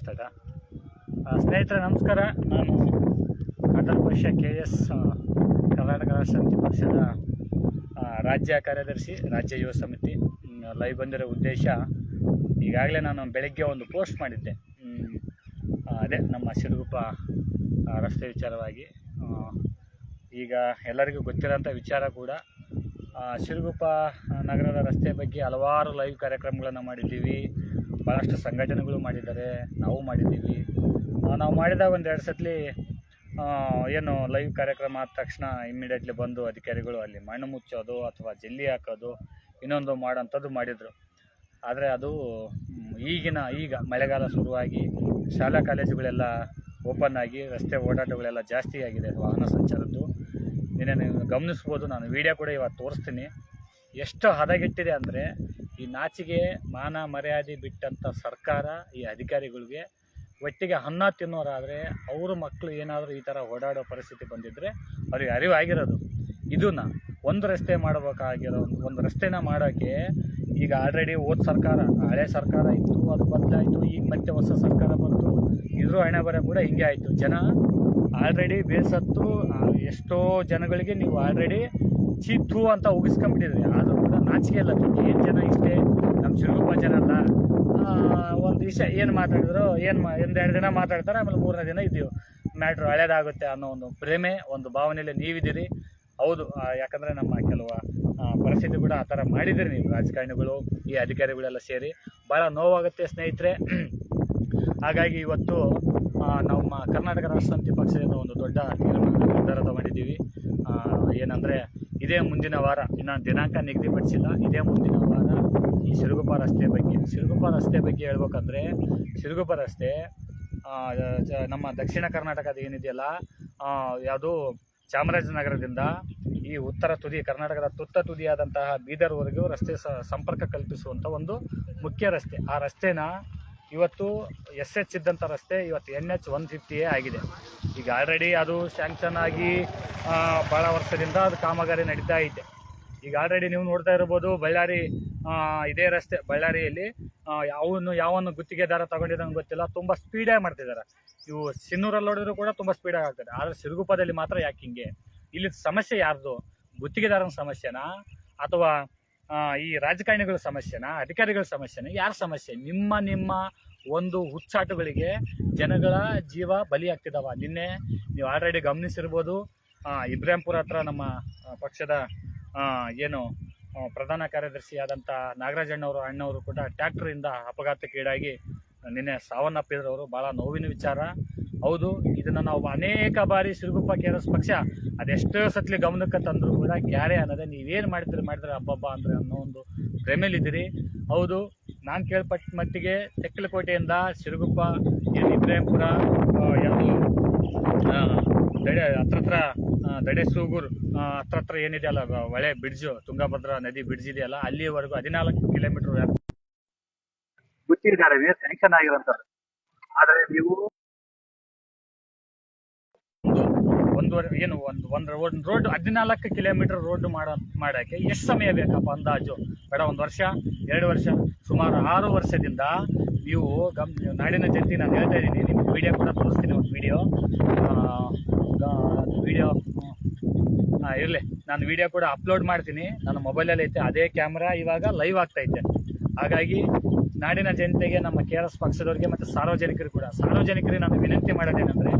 Start ಸ್ನೇಹಿತರೆ, ನಮಸ್ಕಾರ. ನಾನು ಅಟಲ್ ಭವಿಷ್ಯ ಕೆ ಎಸ್ ಕರ್ನಾಟಕ ರಾಷ್ಟ್ರ ಸಮಿತಿ ಪಕ್ಷದ ರಾಜ್ಯ ಕಾರ್ಯದರ್ಶಿ, ರಾಜ್ಯ ಯುವ ಸಮಿತಿ. ಲೈವ್ ಬಂದಿರೋ ಉದ್ದೇಶ ಈಗಾಗಲೇ ನಾನು ಬೆಳಗ್ಗೆ ಒಂದು ಪೋಸ್ಟ್ ಮಾಡಿದ್ದೆ. ಅದೇ ನಮ್ಮ ಸಿರುಗುಪ್ಪ ರಸ್ತೆ ವಿಚಾರವಾಗಿ. ಈಗ ಎಲ್ಲರಿಗೂ ಗೊತ್ತಿರೋಂಥ ವಿಚಾರ ಕೂಡ ಸಿರುಗುಪ್ಪ ನಗರದ ರಸ್ತೆ ಬಗ್ಗೆ ಹಲವಾರು ಲೈವ್ ಕಾರ್ಯಕ್ರಮಗಳನ್ನು ಮಾಡಿದ್ದೀವಿ. ಭಾಳಷ್ಟು ಸಂಘಟನೆಗಳು ಮಾಡಿದ್ದಾರೆ, ನಾವು ಮಾಡಿದ್ದೀವಿ. ನಾವು ಮಾಡಿದಾಗ ಎರಡು ಸತ್ಲಿ ಏನು ಲೈವ್ ಕಾರ್ಯಕ್ರಮ ಆದ ತಕ್ಷಣ ಇಮ್ಮಿಡಿಯೇಟ್ಲಿ ಬಂದು ಅಧಿಕಾರಿಗಳು ಅಲ್ಲಿ ಮಣ್ಣು ಮುಚ್ಚೋದು ಅಥವಾ ಜಲ್ಲಿ ಹಾಕೋದು, ಇನ್ನೊಂದು ಮಾಡೋಂಥದ್ದು ಮಾಡಿದರು. ಆದರೆ ಅದು ಈಗಿನ, ಈಗ ಮಳೆಗಾಲ ಶುರುವಾಗಿ ಶಾಲಾ ಕಾಲೇಜುಗಳೆಲ್ಲ ಓಪನ್ ಆಗಿ, ರಸ್ತೆ ಓಡಾಟಗಳೆಲ್ಲ ಜಾಸ್ತಿ ಆಗಿದೆ ವಾಹನ ಸಂಚಾರದ್ದು. ನಿನ್ನೆ ನೀವು ಗಮನಿಸ್ಬೋದು, ನಾನು ವಿಡಿಯೋ ಕೂಡ ಇವತ್ತು ತೋರಿಸ್ತೀನಿ. ಎಷ್ಟು ಹದಗೆಟ್ಟಿದೆ ಅಂದರೆ ಈ ನಾಚಿಗೆ ಮಾನ ಮರ್ಯಾದೆ ಬಿಟ್ಟಂಥ ಸರ್ಕಾರ ಈ ಅಧಿಕಾರಿಗಳಿಗೆ ಒಟ್ಟಿಗೆ ಅನ್ನ ತಿನ್ನೋರಾದರೆ ಅವರು ಮಕ್ಕಳು ಏನಾದರೂ ಈ ಥರ ಓಡಾಡೋ ಪರಿಸ್ಥಿತಿ ಬಂದಿದ್ದರೆ ಅವ್ರಿಗೆ ಅರಿವಾಗಿರೋದು. ಇದನ್ನು ಒಂದು ರಸ್ತೆ ಮಾಡಬೇಕಾಗಿರೋ ಒಂದು ರಸ್ತೆನ ಮಾಡೋಕ್ಕೆ ಈಗ ಆಲ್ರೆಡಿ ಹೋದ ಸರ್ಕಾರ, ಹಳೆ ಸರ್ಕಾರ ಇತ್ತು, ಅದು ಬದಲಾಯಿತು, ಈಗ ಮತ್ತೆ ಹೊಸ ಸರ್ಕಾರ ಬಂತು, ಇದ್ರ ಹಣೆ ಬರ ಕೂಡ ಹಿಂಗೆ ಆಯಿತು. ಜನ ಆಲ್ರೆಡಿ ಬೇಸತ್ತು ಎಷ್ಟೋ ಜನಗಳಿಗೆ ನೀವು ಆಲ್ರೆಡಿ ಚೀತು ಅಂತ ಉಗಿಸ್ಕೊಂಬಿಟ್ಟಿದ್ರಿ ಆದರೂ ಕೂಡ ನಾಚಿಕೆ ಇಲ್ಲ ಏನು ಜನ ಇಷ್ಟೇ? ನಮ್ಮ ಶಿವಗುಪ್ಪ ಜನ ಅಲ್ಲ. ಒಂದು ವಿಷಯ, ಏನು ಮಾತಾಡಿದ್ರು, ಏನು ಒಂದೆರಡು ದಿನ ಮಾತಾಡ್ತಾರೆ, ಆಮೇಲೆ ಮೂರನೇ ದಿನ ಇದ್ದೀವಿ. ಮ್ಯಾಟ್ರ್ ಹಳೇದಾಗುತ್ತೆ ಅನ್ನೋ ಒಂದು ಪ್ರೇಮೆ ಒಂದು ಭಾವನೆಯಲ್ಲಿ ನೀವಿದ್ದೀರಿ. ಹೌದು ಯಾಕಂದರೆ ನಮ್ಮ ಕೆಲವು ಪರಿಸ್ಥಿತಿ ಕೂಡ ಆ ಥರ ಮಾಡಿದ್ದೀರಿ ನೀವು. ರಾಜಕಾರಣಿಗಳು, ಈ ಅಧಿಕಾರಿಗಳೆಲ್ಲ ಸೇರಿ ಭಾಳ ನೋವಾಗುತ್ತೆ ಸ್ನೇಹಿತರೆ. ಹಾಗಾಗಿ ಇವತ್ತು ನಮ್ಮ ಕರ್ನಾಟಕ ರಾಷ್ಟ್ರ ಸಮಿತಿ ಪಕ್ಷದಿಂದ ಒಂದು ದೊಡ್ಡ ತೀರ್ಮಾನ ನಿರ್ಧಾರ ತಗೊಂಡಿದ್ದೀವಿ. ಏನಂದರೆ ಇದೇ ಮುಂದಿನ ವಾರ, ಇನ್ನು ದಿನಾಂಕ ನಿಗದಿಪಡಿಸಿಲ್ಲ, ಇದೇ ಮುಂದಿನ ವಾರ ಈ ಸಿರುಗುಪ್ಪ ರಸ್ತೆ ಬಗ್ಗೆ. ಸಿರುಗುಪ್ಪ ರಸ್ತೆ ಬಗ್ಗೆ ಹೇಳ್ಬೇಕಂದ್ರೆ, ಸಿರುಗುಪ್ಪ ರಸ್ತೆ ನಮ್ಮ ದಕ್ಷಿಣ ಕರ್ನಾಟಕದ ಏನಿದೆಯಲ್ಲ ಯಾವುದು ಚಾಮರಾಜನಗರದಿಂದ ಈ ಉತ್ತರ ತುದಿ, ಕರ್ನಾಟಕದ ತುತ್ತ ತುದಿಯಾದಂತಹ ಬೀದರ್ವರೆಗೂ ರಸ್ತೆ ಸಂಪರ್ಕ ಕಲ್ಪಿಸುವಂಥ ಒಂದು ಮುಖ್ಯ ರಸ್ತೆ. ಆ ರಸ್ತೆನ ಇವತ್ತು ಎಸ್ ಎಚ್ ಇದ್ದಂಥ ರಸ್ತೆ ಇವತ್ತು ಎನ್ ಎಚ್ ಒನ್ ಫಿಫ್ಟಿಯೇ ಆಗಿದೆ. ಈಗ ಆಲ್ರೆಡಿ ಅದು ಸ್ಯಾಂಕ್ಷನ್ ಆಗಿ ಭಾಳ ವರ್ಷದಿಂದ ಅದು ಕಾಮಗಾರಿ ನಡೀತಾ ಐತೆ. ಈಗ ಆಲ್ರೆಡಿ ನೀವು ನೋಡ್ತಾ ಇರ್ಬೋದು, ಬಳ್ಳಾರಿ ಇದೇ ರಸ್ತೆ, ಬಳ್ಳಾರಿಯಲ್ಲಿ ಯಾವನ್ನು ಯಾವನ್ನು ಗುತ್ತಿಗೆದಾರ ತಗೊಂಡಿದ್ದಂಗೆ ಗೊತ್ತಿಲ್ಲ, ತುಂಬ ಸ್ಪೀಡಾಗಿ ಮಾಡ್ತಿದ್ದಾರೆ ಇವು ಸಿನ್ನೂರಲ್ಲಿ ನೋಡಿದ್ರು ಕೂಡ ತುಂಬ ಸ್ಪೀಡಾಗಿ ಆಗ್ತದೆ. ಆದರೆ ಸಿರುಗುಪ್ಪದಲ್ಲಿ ಮಾತ್ರ ಯಾಕೆ ಹಿಂಗೆ? ಇಲ್ಲಿ ಸಮಸ್ಯೆ ಯಾರ್ದು? ಗುತ್ತಿಗೆದಾರನ ಸಮಸ್ಯೆನಾ? ಅಥವಾ ಈ ರಾಜಕಾರಣಿಗಳ ಸಮಸ್ಯೆನಾ, ಅಧಿಕಾರಿಗಳ ಸಮಸ್ಯೆನ, ಯಾರ ಸಮಸ್ಯೆ? ನಿಮ್ಮ ನಿಮ್ಮ ಒಂದು ಹುಚ್ಚಾಟಗಳಿಗೆ ಜನಗಳ ಜೀವ ಬಲಿಯಾಗ್ತಿದ್ದಾವ ನಿನ್ನೆ ನೀವು ಆಲ್ರೆಡಿ ಗಮನಿಸಿರ್ಬೋದು ಇಬ್ರಾಹಿಂಪುರ ಹತ್ರ ನಮ್ಮ ಪಕ್ಷದ ಏನು ಪ್ರಧಾನ ಕಾರ್ಯದರ್ಶಿಯಾದಂಥ ನಾಗರಾಜಣ್ಣವರು ಅಣ್ಣವರು ಕೂಡ ಟ್ಯಾಕ್ಟ್ರಿಂದ ಅಪಘಾತಕ್ಕೀಡಾಗಿ ನಿನ್ನೆ ಸಾವನ್ನಪ್ಪಿದ್ರವರು. ಭಾಳ ನೋವಿನ ವಿಚಾರ. ಹೌದು, ಇದನ್ನು ನಾವು ಅನೇಕ ಬಾರಿ ಸಿರುಗುಪ್ಪ ಕೆ ಆರ್ ಎಸ್ ಪಕ್ಷ ಅದೆಷ್ಟೋ ಸತ್ಲಿ ಗಮನಕ್ಕೆ ತಂದರೂ ಕೂಡ ಕ್ಯಾರೆ ಅನ್ನೋದೇ ನೀವೇನು ಮಾಡಿದ್ರೆ ಮಾಡಿದ್ರೆ ಹಬ್ಬಬ್ಬ ಅಂದರೆ ಅನ್ನೋ ಒಂದು ಪ್ರೇಮೇಲಿದ್ದೀರಿ ಹೌದು, ನಾನು ಕೇಳ್ಪಟ್ಟ ಮಟ್ಟಿಗೆ ತೆಕ್ಕಲಕೋಟೆಯಿಂದ ಸಿರುಗುಪ್ಪ ಇಬ್ರಾಹಿಂಪುರ ಯಾವುದು ದಡೆ ಹತ್ರ ಹತ್ರ ದಡೆ ಸೂಗೂರು ಹತ್ರ ಹತ್ರ ಏನಿದೆಯಲ್ಲ ಅಲ್ಲ ಹೊಳೆ ಬ್ರಿಡ್ಜು ತುಂಗಭದ್ರಾ ನದಿ ಬ್ರಿಡ್ಜ್ ಇದೆಯಲ್ಲ, ಅಲ್ಲಿವರೆಗೂ ಹದಿನಾಲ್ಕು ಕಿಲೋಮೀಟರ್ ವ್ಯಾಪ್ತಿ ಸ್ಯಾಂಕ್ಷನ್ ಆಗಿರೋಂಥದ್ದು ಆದರೆ ನೀವು ಒಂದು ಏನು ಒಂದು ಒಂದು ಒಂದು ರೋಡ್ ಹದಿನಾಲ್ಕು ಕಿಲೋಮೀಟರ್ ರೋಡ್ ಮಾಡೋ, ಮಾಡೋಕ್ಕೆ ಎಷ್ಟು ಸಮಯ ಬೇಕಪ್ಪ ಅಂದಾಜು? ಬೇಡ, ಒಂದು ವರ್ಷ, ಎರಡು ವರ್ಷ, ಸುಮಾರು ಆರು ವರ್ಷದಿಂದ ನೀವು ಗಮ್ ನಾಡಿನ ಜನತೆ ನಾನು ಹೇಳ್ತಾ ಇದ್ದೀನಿ, ನಿಮ್ಗೆ ವಿಡಿಯೋ ಕೂಡ ತೋರಿಸ್ತೀನಿ ಒಂದು ವಿಡಿಯೋ ವಿಡಿಯೋ ಹಾಂ ಇರಲಿ, ನಾನು ವಿಡಿಯೋ ಕೂಡ ಅಪ್ಲೋಡ್ ಮಾಡ್ತೀನಿ, ನನ್ನ ಮೊಬೈಲಲ್ಲಿ ಐತೆ, ಅದೇ ಕ್ಯಾಮ್ರಾ ಇವಾಗ ಲೈವ್ ಆಗ್ತೈತೆ ಹಾಗಾಗಿ ನಾಡಿನ ಜನತೆಗೆ, ನಮ್ಮ ಕೆ ಆರ್ ಎಸ್ ಪಕ್ಷದವ್ರಿಗೆ ಮತ್ತು ಸಾರ್ವಜನಿಕರು ಕೂಡ, ಸಾರ್ವಜನಿಕರಿಗೆ ನಾನು ವಿನಂತಿ ಮಾಡೋದೇನೆಂದರೆ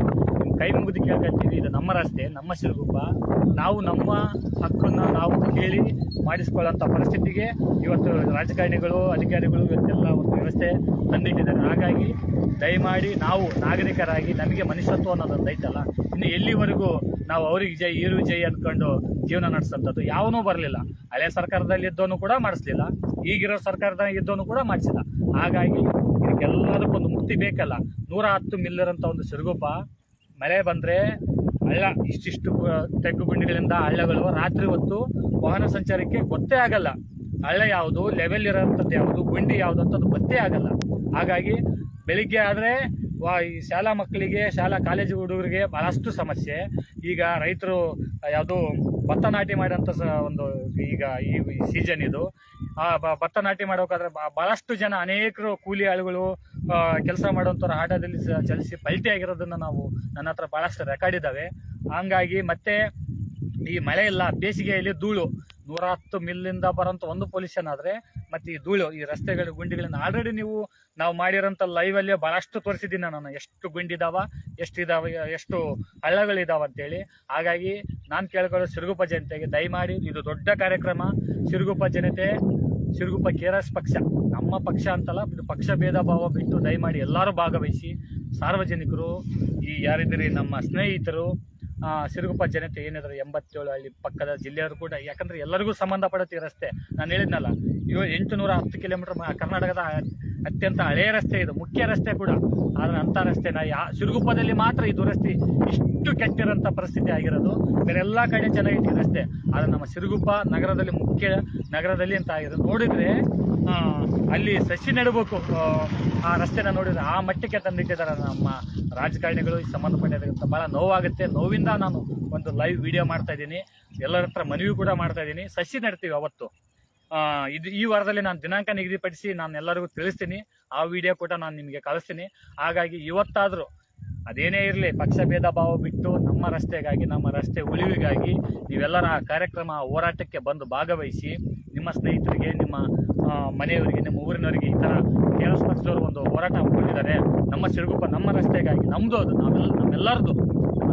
ಕೈ ಮುಗಿದು ಕೇಳ್ಕೊಳ್ತೀವಿ ಇದು ನಮ್ಮ ರಸ್ತೆ, ನಮ್ಮ ಸಿರುಗುಪ್ಪ ನಾವು ನಮ್ಮ ಹಕ್ಕನ್ನು ನಾವು ಕೇಳಿ ಮಾಡಿಸ್ಕೊಳ್ಳೋಂಥ ಪರಿಸ್ಥಿತಿಗೆ ಇವತ್ತು ರಾಜಕಾರಣಿಗಳು, ಅಧಿಕಾರಿಗಳು ಇವತ್ತೆಲ್ಲ ಒಂದು ವ್ಯವಸ್ಥೆ ತಂದಿಟ್ಟಿದ್ದಾರೆ. ಹಾಗಾಗಿ ದಯಮಾಡಿ ನಾವು ನಾಗರಿಕರಾಗಿ ನಮಗೆ ಮನುಷ್ಯತ್ವ ಅನ್ನೋದೊಂದು ಐತಲ್ಲ, ಇನ್ನು ಎಲ್ಲಿವರೆಗೂ ನಾವು ಅವ್ರಿಗೆ ಜೈ ಇರು ಜೈ ಅಂದ್ಕೊಂಡು ಜೀವನ ನಡೆಸೋಂಥದ್ದು ಯಾವನೂ ಬರಲಿಲ್ಲ. ಹಳೆ ಸರ್ಕಾರದಲ್ಲಿ ಇದ್ದವನು ಕೂಡ ಮಾಡಿಸ್ಲಿಲ್ಲ, ಈಗಿರೋ ಸರ್ಕಾರದಲ್ಲಿ ಇದ್ದವನು ಕೂಡ ಮಾಡಿಸಿಲ್ಲ. ಹಾಗಾಗಿ ಇದಕ್ಕೆಲ್ಲದಕ್ಕೊಂದು ಮುಕ್ತಿ ಬೇಕಲ್ಲ. ನೂರ ಹತ್ತು ಮಿಲ್ಲರ್ ಅಂತ ಒಂದು ಸಿರುಗುಪ್ಪ ಮಳೆ ಬಂದರೆ ಹಳ್ಳ, ಇಷ್ಟಿಷ್ಟು ತೆಗ್ಗು ಗುಂಡಿಗಳಿಂದ ಹಳ್ಳಗಳು ರಾತ್ರಿ ಹೊತ್ತು ವಾಹನ ಸಂಚಾರಕ್ಕೆ ಗೊತ್ತೇ ಆಗಲ್ಲ. ಹಳ್ಳ ಯಾವುದು ಲೆವೆಲ್ ಇರೋಂಥದ್ದು ಯಾವುದು, ಗುಂಡಿ ಯಾವುದು ಅಂತದ್ದು ಗೊತ್ತೇ ಆಗಲ್ಲ. ಹಾಗಾಗಿ ಬೆಳಿಗ್ಗೆ ಆದರೆ ವಾ, ಈ ಶಾಲಾ ಮಕ್ಕಳಿಗೆ, ಶಾಲಾ ಕಾಲೇಜು ಹುಡುಗರಿಗೆ ಭಾಳಷ್ಟು ಸಮಸ್ಯೆ. ಈಗ ರೈತರು ಯಾವುದು ಭತ್ತ ನಾಟಿ ಮಾಡಿದಂಥ ಸ, ಒಂದು ಈಗ ಈ ಸೀಸನ್ ಇದು. ಆ ಭತ್ತ ನಾಟಿ ಮಾಡೋಕಾದ್ರೆ ಬಹಳಷ್ಟು ಜನ ಅನೇಕರು ಕೂಲಿ ಆಳುಗಳು ಕೆಲಸ ಮಾಡುವಂಥವ್ರು ಆಟದಲ್ಲಿ ಚಲಿಸಿ ಪಲ್ಟಿ ಆಗಿರೋದನ್ನ ನಾವು ನನ್ನ ಹತ್ರ ಬಹಳಷ್ಟು ರೆಕಾರ್ಡ್ ಇದ್ದಾವೆ. ಹಂಗಾಗಿ ಮತ್ತೆ ಈ ಮಳೆ ಇಲ್ಲ, ಬೇಸಿಗೆಯಲ್ಲಿ ಧೂಳು. ನೂರ ಹತ್ತು ಮಿಲ್ಲಿಂದ ಬರೋಂಥ ಒಂದು ಪೊಲ್ಯೂಷನ್ ಆದ್ರೆ ಮತ್ತೆ ಈ ಧೂಳು, ಈ ರಸ್ತೆಗಳ ಗುಂಡಿಗಳನ್ನ ಆಲ್ರೆಡಿ ನೀವು, ನಾವು ಮಾಡಿರೋಂಥ ಲೈವ್ ಅಲ್ಲಿ ಬಹಳಷ್ಟು ತೋರಿಸಿದ್ದೀನಿ ನಾನು. ಎಷ್ಟು ಗುಂಡಿದಾವ, ಎಷ್ಟು ಇದಾವ, ಎಷ್ಟು ಹಳ್ಳಗಳಿದಾವ ಅಂತೇಳಿ. ಹಾಗಾಗಿ ನಾನು ಕೇಳ್ಕೊಳ್ಳೋ ಸಿರುಗುಪ್ಪ ಜನತೆಗೆ ದಯಮಾಡಿ ಇದು ದೊಡ್ಡ ಕಾರ್ಯಕ್ರಮ. ಸಿರುಗುಪ್ಪ ಜನತೆ ಸಿರುಗುಪ್ಪ ಕೆ ಆರ್ ಎಸ್ ಪಕ್ಷ. ನಮ್ಮ ಪಕ್ಷ ಅಂತಲ್ಲ, ಇದು ಪಕ್ಷ ಭೇದ ಭಾವ ಬಿಟ್ಟು ದಯಮಾಡಿ ಎಲ್ಲರೂ ಭಾಗವಹಿಸಿ. ಸಾರ್ವಜನಿಕರು, ಈ ಯಾರಿದ್ದೀರಿ ನಮ್ಮ ಸ್ನೇಹಿತರು ಸಿರುಗುಪ್ಪ ಜನತೆ ಏನಿದ್ರು ಎಂಬತ್ತೇಳು ಹಳ್ಳಿ ಪಕ್ಕದ ಜಿಲ್ಲೆಯವರು ಕೂಡ, ಯಾಕಂದರೆ ಎಲ್ಲರಿಗೂ ಸಂಬಂಧಪಡುತ್ತೆ ರಸ್ತೆ. ನಾನು ಹೇಳಿದ್ನಲ್ಲ, ಇವ ಎಂಟು ನೂರ ಹತ್ತು ಕಿಲೋಮೀಟರ್ ಕರ್ನಾಟಕದ ಅತ್ಯಂತ ಹಳೆಯ ರಸ್ತೆ ಇದು ಮುಖ್ಯ ರಸ್ತೆ ಕೂಡ. ಆದರೆ ಅಂಥ ನಾ ಯಾ ಸಿರುಗುಪ್ಪದಲ್ಲಿ ಮಾತ್ರ ಈ ದುರಸ್ತಿ ಇಷ್ಟು ಕೆಟ್ಟಿರೋಂಥ ಪರಿಸ್ಥಿತಿ ಆಗಿರೋದು. ಬೇರೆ ಎಲ್ಲ ಕಡೆ ಚೆನ್ನಾಗಿತ್ತು ರಸ್ತೆ. ಆದರೆ ನಮ್ಮ ಸಿರುಗುಪ್ಪ ನಗರದಲ್ಲಿ ಮುಖ್ಯ ನಗರದಲ್ಲಿ ಅಂತ ಆಗಿರೋದು ನೋಡಿದ್ರೆ ಅಲ್ಲಿ ಸಸಿ ನೆಡಬೇಕು. ಆ, ರಸ್ತೆನ ನೋಡಿದ್ರೆ ಆ ಮಟ್ಟಕ್ಕೆ ತಂದಿಟ್ಟಿದ್ದಾರೆ ನಮ್ಮ ರಾಜಕಾರಣಿಗಳು. ಈ ಸಂಬಂಧಪಟ್ಟಿರೋದಂತ ಭಾಳ ನೋವಾಗುತ್ತೆ. ನೋವಿಂದ ನಾನು ಒಂದು ಲೈವ್ ವಿಡಿಯೋ ಮಾಡ್ತಾ ಇದ್ದೀನಿ. ಎಲ್ಲರ ಹತ್ರ ಮನವಿ ಕೂಡ ಮಾಡ್ತಾ ಇದ್ದೀನಿ. ಸಸಿ ನೆಡ್ತೀವಿ ಅವತ್ತು. ಇದು ಈ ವಾರದಲ್ಲಿ ನಾನು ದಿನಾಂಕ ನಿಗದಿಪಡಿಸಿ ನಾನು ಎಲ್ಲರಿಗೂ ತಿಳಿಸ್ತೀನಿ. ಆ ವಿಡಿಯೋ ಕೂಡ ನಾನು ನಿಮಗೆ ಕಳಿಸ್ತೀನಿ. ಹಾಗಾಗಿ ಇವತ್ತಾದರೂ ಅದೇನೇ ಇರಲಿ, ಪಕ್ಷ ಭೇದ ಭಾವ ಬಿಟ್ಟು ನಮ್ಮ ರಸ್ತೆಗಾಗಿ, ನಮ್ಮ ರಸ್ತೆ ಉಳಿವಿಗಾಗಿ ನೀವೆಲ್ಲರ ಆ ಕಾರ್ಯಕ್ರಮ ಹೋರಾಟಕ್ಕೆ ಬಂದು ಭಾಗವಹಿಸಿ, ನಿಮ್ಮ ಸ್ನೇಹಿತರಿಗೆ, ನಿಮ್ಮ ಮನೆಯವರಿಗೆ, ನಿಮ್ಮ ಊರಿನವರಿಗೆ ಈ ಥರ ಕೆ ಒಂದು ಹೋರಾಟ ಮಾಡಿದ್ದಾರೆ. ನಮ್ಮ ಸಿರುಗುಪ್ಪ ನಮ್ಮ ರಸ್ತೆಗಾಗಿ ನಮ್ಮದು ಅದು, ನಾವೆಲ್ಲ ನಮ್ಮೆಲ್ಲರದು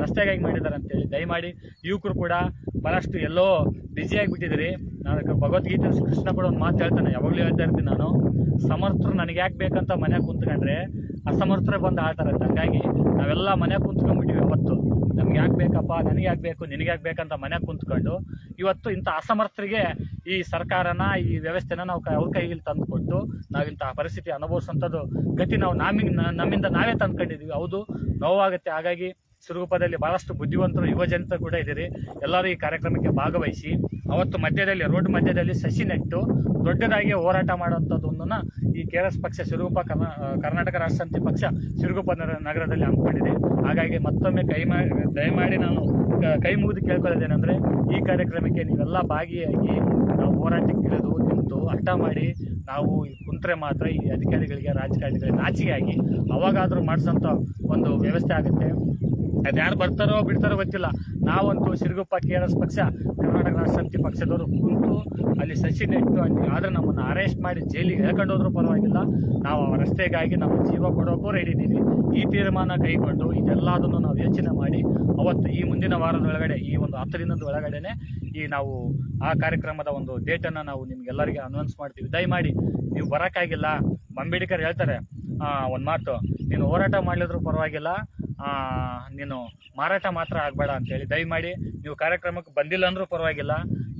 ರಸ್ತೆಗಾಗಿ ಮಾಡಿದ್ದಾರೆ ಅಂತೇಳಿ ದಯಮಾಡಿ, ಯುವಕರು ಕೂಡ ಬಹಳಷ್ಟು ಎಲ್ಲೋ ಬ್ಯುಸಿ ಆಗಿಬಿಟ್ಟಿದ್ದೀರಿ. ನಾನು ಭಗವದ್ಗೀತೆ ಕೃಷ್ಣ ಕೂಡ ಒಂದು ಮಾತು ಹೇಳ್ತಾನೆ, ಯಾವಾಗಲೂ ಹೇಳ್ತಾ ಇರ್ತೀನಿ ನಾನು. ಸಮರ್ಥರು ನನಗೆ ಯಾಕೆ ಬೇಕಂತ ಮನೆ ಕುಂತ್ಕೊಂಡ್ರೆ, ಅಸಮರ್ಥರೇ ಬಂದು ಆಳ್ತಾರಂತೆ ಹಂಗಾಗಿ ನಾವೆಲ್ಲ ಮನೆ ಕುಂತ್ಕೊಂಡ್ಬಿಟ್ಟಿವಿ ಅವತ್ತು. ನಮ್ಗೆ ಯಾಕೆ ಬೇಕಪ್ಪ, ನನಗೆ ಯಾಕೆ ಬೇಕು, ನಿನಗೆ ಯಾಕೆ ಬೇಕಂತ ಮನೆ ಕುಂತ್ಕೊಂಡು, ಇವತ್ತು ಇಂಥ ಅಸಮರ್ಥರಿಗೆ ಈ ಸರ್ಕಾರನ, ಈ ವ್ಯವಸ್ಥೆನ ನಾವು ಅವ್ರ ಕೈಗೆ ತಂದುಕೊಟ್ಟು ನಾವು ಇಂತಹ ಪರಿಸ್ಥಿತಿ ಅನುಭವಿಸುವಂಥದ್ದು ಗತಿ ನಾವು ನಮ್ಮಿಂದ ನಮ್ಮಿಂದ ನಾವೇ ತಂದ್ಕೊಂಡಿದ್ದೀವಿ ಹೌದು, ನೋವಾಗುತ್ತೆ. ಹಾಗಾಗಿ ಸಿರುಗುಪ್ಪದಲ್ಲಿ ಬಹಳಷ್ಟು ಬುದ್ಧಿವಂತರು, ಯುವ ಜನತೆ ಕೂಡ ಇದ್ದೀರಿ. ಎಲ್ಲರೂ ಈ ಕಾರ್ಯಕ್ರಮಕ್ಕೆ ಭಾಗವಹಿಸಿ, ಅವತ್ತು ಮಧ್ಯದಲ್ಲಿ, ರೋಡ್ ಮಧ್ಯದಲ್ಲಿ ಸಸಿ ನೆಟ್ಟು, ದೊಡ್ಡದಾಗಿ ಹೋರಾಟ ಮಾಡುವಂಥದ್ದೊಂದನ್ನು ಈ ಕೆ ಪಕ್ಷ ಸಿರುಗುಪ್ಪ ಕರ್ನಾ, ಕರ್ನಾಟಕ ರಾಷ್ಟ್ರ ಸಮಿತಿ ಪಕ್ಷ ಸಿರುಗುಪ್ಪ ನಗರ- ನಗರದಲ್ಲಿ ಹಮ್ಮಿಕೊಂಡಿದೆ. ಹಾಗಾಗಿ ಮತ್ತೊಮ್ಮೆ ಕೈ ಮಾಡಿ ದಯಮಾಡಿ ನಾನು ಕ- ಮುಗಿದು ಕೇಳ್ಕೊಳ್ಳೋದೇನೆಂದರೆ, ಈ ಕಾರ್ಯಕ್ರಮಕ್ಕೆ ನೀವೆಲ್ಲ ಭಾಗಿಯಾಗಿ ನಾವು ಹೋರಾಟಕ್ಕೆ ಇಳಿದು ನಿಂತು ಹಠ ಮಾಡಿ ನಾವು ಕುಂತ್ರೆ ಮಾತ್ರ ಈ ಅಧಿಕಾರಿಗಳಿಗೆ, ರಾಜಕಾರಣಿಗಳಿಗೆ ನಾಚಿಕೆ ಆಗಿ ಅವಾಗಾದರೂ ಮಾಡಿಸೋಂಥ ಒಂದು ವ್ಯವಸ್ಥೆ ಆಗುತ್ತೆ. ಅದು ಯಾರು ಬರ್ತಾರೋ ಬಿಡ್ತಾರೋ ಗೊತ್ತಿಲ್ಲ. ನಾವಂತೂ ಸಿರುಗುಪ್ಪ ಕೆ ಆರ್ ಎಸ್ ಪಕ್ಷ, ಕರ್ನಾಟಕ ರಾಷ್ಟ್ರ ಸಮಿತಿ ಪಕ್ಷದವರು ಕುಂತು ಅಲ್ಲಿ ಸಸಿ ನೆಟ್ಟು ಅಲ್ಲಿ ಆದರೆ ನಮ್ಮನ್ನು ಅರೆಸ್ಟ್ ಮಾಡಿ ಜೈಲಿಗೆ ಹೇಳ್ಕೊಂಡು ಹೋದ್ರೂ ಪರವಾಗಿಲ್ಲ. ನಾವು ಆ ರಸ್ತೆಗಾಗಿ ನಮ್ಮ ಜೀವ ಕೊಡೋಕ್ಕೂ ರೆಡಿ ಇದ್ದೀವಿ ಈ ತೀರ್ಮಾನ ಕೈಗೊಂಡು ಇದೆಲ್ಲದನ್ನು ನಾವು ಯೋಚನೆ ಮಾಡಿ, ಅವತ್ತು ಈ ಮುಂದಿನ ವಾರದೊಳಗಡೆ ಈ ಒಂದು ಹತ್ತು ದಿನದ ಒಳಗಡೆನೆ ಈ ನಾವು ಆ ಕಾರ್ಯಕ್ರಮದ ಒಂದು ಡೇಟನ್ನು ನಾವು ನಿಮ್ಗೆಲ್ಲರಿಗೆ ಅನೌನ್ಸ್ ಮಾಡ್ತೀವಿ. ದಯಮಾಡಿ ನೀವು ಬರೋಕ್ಕಾಗಿಲ್ಲ. ಅಂಬೇಡ್ಕರ್ ಹೇಳ್ತಾರೆ ಒಂದು ಮಾತು. ನೀನು ಹೋರಾಟ ಮಾಡಲಿದ್ರು ಪರವಾಗಿಲ್ಲ. ನೀನು ಮಾರಾಟ ಮಾತ್ರ ಆಗಬೇಡ ಅಂತೇಳಿ ದಯಮಾಡಿ ನೀವು ಕಾರ್ಯಕ್ರಮಕ್ಕೆ ಬಂದಿಲ್ಲ ಅಂದರೂ ಪರವಾಗಿಲ್ಲ.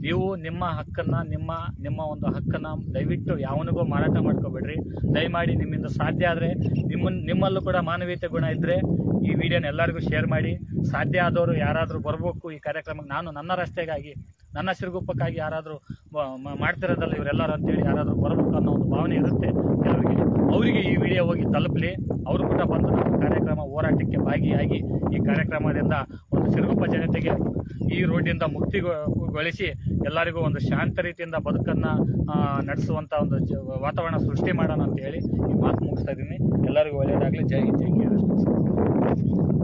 ನೀವು ನಿಮ್ಮ ಹಕ್ಕನ್ನು, ನಿಮ್ಮ ನಿಮ್ಮ ಒಂದು ಹಕ್ಕನ್ನು ದಯವಿಟ್ಟು ಯಾವನಿಗೂ ಮಾರಾಟ ಮಾಡ್ಕೋಬೇಡ್ರಿ. ದಯಮಾಡಿ ನಿಮ್ಮಿಂದ ಸಾಧ್ಯ ಆದರೆ ನಿಮ್ಮ ನಿಮ್ಮಲ್ಲೂ ಕೂಡ ಮಾನವೀಯತೆ ಗುಣ ಇದ್ದರೆ ಈ ವಿಡಿಯೋನ ಎಲ್ಲರಿಗೂ ಶೇರ್ ಮಾಡಿ. ಸಾಧ್ಯ ಆದವರು ಯಾರಾದರೂ ಬರಬೇಕು ಈ ಕಾರ್ಯಕ್ರಮಕ್ಕೆ. ನಾನು ನನ್ನ ರಸ್ತೆಗಾಗಿ, ನನ್ನ ಸಿರುಗುಪ್ಪಕ್ಕಾಗಿ ಯಾರಾದರೂ ಮಾಡ್ತಿರೋದಲ್ಲ ಇವರೆಲ್ಲರೂ ಅಂತೇಳಿ ಯಾರಾದರೂ ಬರಬೇಕು ಅನ್ನೋ ಒಂದು ಭಾವನೆ ಇರುತ್ತೆ. ಅವರಿಗೆ ಈ ವಿಡಿಯೋ ಹೋಗಿ ತಲುಪಲಿ. ಅವರು ಕೂಡ ಬಂದು ನಮ್ಮ ಕಾರ್ಯಕ್ರಮ ಹೋರಾಟಕ್ಕೆ ಭಾಗಿಯಾಗಿ ಈ ಕಾರ್ಯಕ್ರಮದಿಂದ ಒಂದು ಸಿರುಗುಪ್ಪ ಜನತೆಗೆ ಈ ರೋಡಿಂದ ಮುಕ್ತಿಗೊಳಿಸಿ ಎಲ್ಲರಿಗೂ ಒಂದು ಶಾಂತ ರೀತಿಯಿಂದ ಬದುಕನ್ನು ನಡೆಸುವಂಥ ಒಂದು ವಾತಾವರಣ ಸೃಷ್ಟಿ ಮಾಡೋಣ ಅಂತ ಹೇಳಿ ಈ ಮಾತು ಮುಗಿಸ್ತಾ ಇದ್ದೀನಿ. ಎಲ್ಲರಿಗೂ ಒಳ್ಳೆಯದಾಗಲಿ. ಜೈ ಜೈ ಕೆ ಆರ್ ಎಸ್.